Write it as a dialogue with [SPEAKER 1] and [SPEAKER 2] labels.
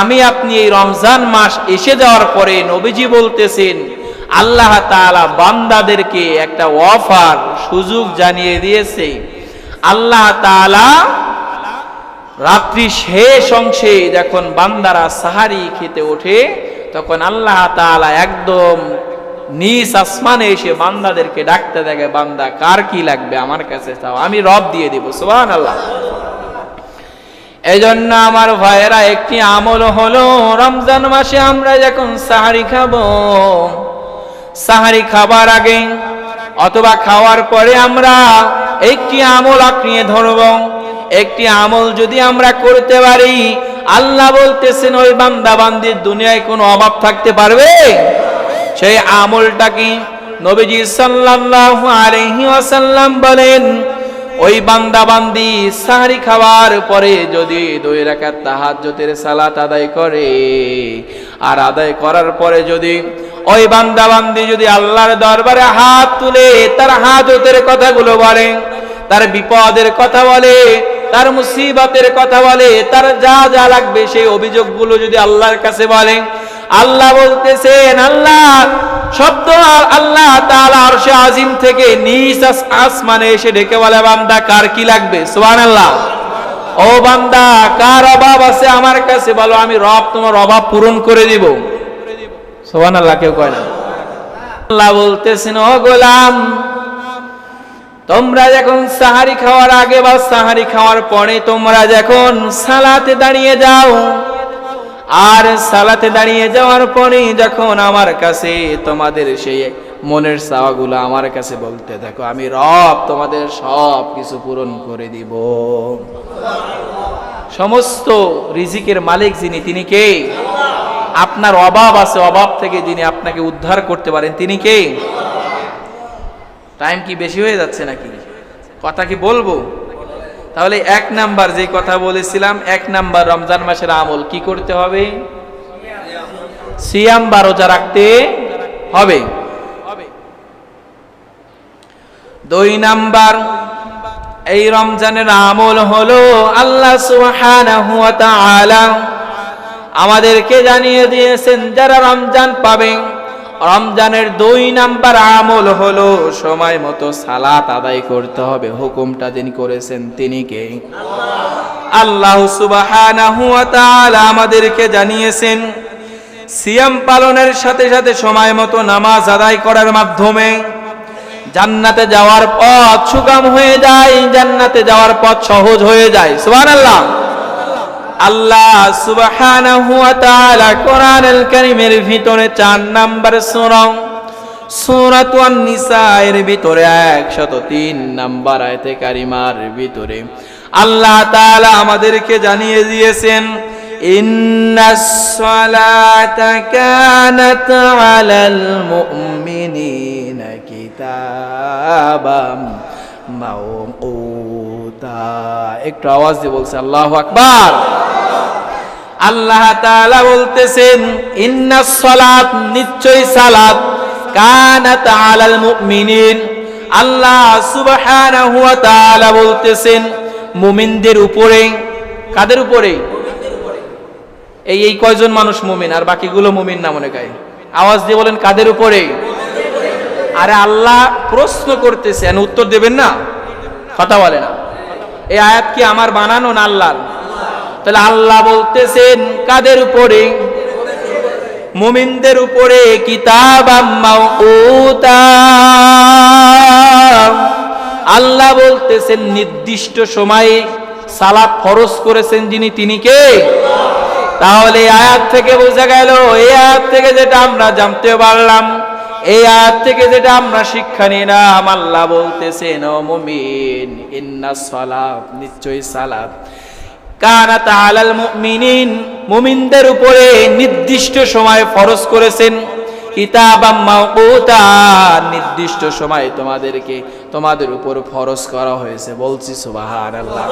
[SPEAKER 1] আমি আপনি এই রমজান মাস এসে যাওয়ার পরে নবীজি বলতেছেন, আল্লাহ তাআলা বান্দাদেরকে একটা অফার, সুযোগ জানিয়ে দিয়েছে। আল্লাহ তাআলা রাত্রি শেষ অংশে যখন বান্দারা সাহারি খেতে ওঠে, তখন আল্লাহ তাআলা একদম নিজ আসমানে এসে বান্দাদেরকে ডাকতে দেখে বান্দা, কার কি লাগবে? আমার কাছে চাও, আমি রব দিয়ে দিব। সুবহান আল্লাহ এজন্য আমার ভাইয়েরা, একটি আমল হলো, রমজান মাসে আমরা যখন সাহারি খাব, সাহারি খাবার আগে অথবা খাওয়ার পরে আমরা একটি আমল আঁকড়িয়ে ধরব। একটি আমল যদি আমরা করতে পারি, আল্লাহ বলতেছেন, ওই বান্দা বান্দির দুনিয়ায় কোনো অভাব থাকতে পারবে? সেই আমলটা কি নবীজি সাল্লাল্লাহু আলাইহি ওয়াসাল্লাম বলেন ওই বান্দা বান্দি সাহারি খাওয়ার পরে যদি দুই রাকাত তাহাজ্জুদের সালাত আদায় করে, আর আদায় করার পরে যদি ওই বান্দা বান্দি যদি আল্লাহর দরবারে হাত তুলে তার হাজতের কথাগুলো বলে, তার বিপদের কথা বলে, তার মুসিবতের কথা বলে, তার যা যা লাগবে সেই অভিযোগগুলো যদি আল্লাহর কাছে বলে, আল্লাহ বলতেছেন, আল্লাহ শব্দ আর আল্লাহ তাআলা আরশে আজিম থেকে নিজ আস- আসমানে এসে ডেকে বলে, বান্দা, কার কি লাগবে? সুবহানাল্লাহ। ও বান্দা, কার অভাব আছে আমার কাছে? বলো, আমি রব, তোমার অভাব পূরণ করে দিব। সুবহানাল্লাহ, কেউ কয় না। আল্লাহ বলতেছেন, ও গোলাম, তোমরা যখন সাহারি খাওয়ার আগে বা সাহারি খাওয়ার পরে তোমরা যখন সালাতে দাঁড়িয়ে যাও আর সালাতে দাঁড়িয়ে যাওয়ার পরে যখন আমার কাছে তোমাদের সেই মনের চাওয়াগুলো আমার কাছে বলতে, দেখো, আমি রব, তোমাদের সব কিছু পূরণ করে দিব। সমস্ত রিজিকের মালিক যিনি, তিনি কে? আপনার অভাব আছে, অভাব থেকে যিনি আপনাকে উদ্ধার করতে পারেন, তিনি কে? টাইম কি বেশি হয়ে যাচ্ছে নাকি? কথা কি বলব? তাহলে এক নাম্বার যে কথা বলেছিলাম, এক নাম্বার রমজান মাসের আমল কি করতে হবে? সিয়াম বা রোজা রাখতে হবে। দুই নাম্বার, এই রমজানের আমল হলো আল্লাহ সুবহানাহু আমাদেরকে জানিয়ে দিয়েছেন, যারা রমজান পাবে রমজানের দুই নাম্বার আমল হলো সময় মতো সালাত আদায় করতে হবে। হুকুমটা যিনি করেছেন তিনি কে? আল্লাহ তাআলা আমাদেরকে জানিয়েছেন, সিয়াম পালনের সাথে সাথে সময় মতো নামাজ আদায় করার মাধ্যমে জান্নাতে যাওয়ার পথ সুগম হয়ে যায়, জান্নাতে যাওয়ার পথ সহজ হয়ে যায়। সুবহানাল্লাহ। আল্লাহ সুবহানাহু ওয়া তাআলা কোরআনুল কারীমের ভিতরে চার নাম্বার সূরা, সূরাতু আন-নিসা এর ভিতরে 103 নাম্বার আয়াতে কারিমার ভিতরে আল্লাহ তাআলা আমাদেরকে জানিয়ে দিয়েছেন ইন্নাস সালাতা কানাত আলাল মুমিনিনা কিতাবাম মাওকুতা। একটু আওয়াজ দিয়ে বলছে, আল্লাহু আকবার। আল্লাহ তাআলা বলতেছেন ইন্নাস সালাত নিশ্চয় সালাত। কানাত আলাল মুমিনিন। আল্লাহ সুবহানাহু ওয়া তাআলা বলতেছেন, মুমিনদের উপরে। কাদের উপরে? এই এই কয়জন মানুষ মুমিন, আর বাকিগুলো মুমিন না মনে কয় আওয়াজ দিয়ে বলেন, কাদের উপরে? আরে আল্লাহ প্রশ্ন করতেছেন, উত্তর দেবেন না? কথা বলে না। এই আয়াত কি আমার বানানো না আল্লাহর? তাহলে আল্লাহ বলতেছেন, কাদের উপরে? মুমিনদের উপরে কিতাব আল্লাহ বলতেছেন, নির্দিষ্ট সময়ে সালাত ফরজ করেছেন যিনি, তিনি কে? তাহলে আয়াত থেকে বোঝা গেল, এই আয়াত থেকে যেটা আমরা জানতে পারলাম, এই আয়াত থেকে যেটা আমরা শিক্ষা নিয়ে নিলাম, আল্লাহ বলতেছেন, ও মুমিন ইন্না সালাত, নিশ্চয়ই সালাত। কানাত আলাল মুমিনিন, মুমিনদের উপরে নির্দিষ্ট সময় ফরজ করেছেন। কিতাবাম মাউকুতা নির্দিষ্ট সময় তোমাদেরকে তোমাদের উপর ফরজ করা হয়েছে। বলছি সুবহানাল্লাহ।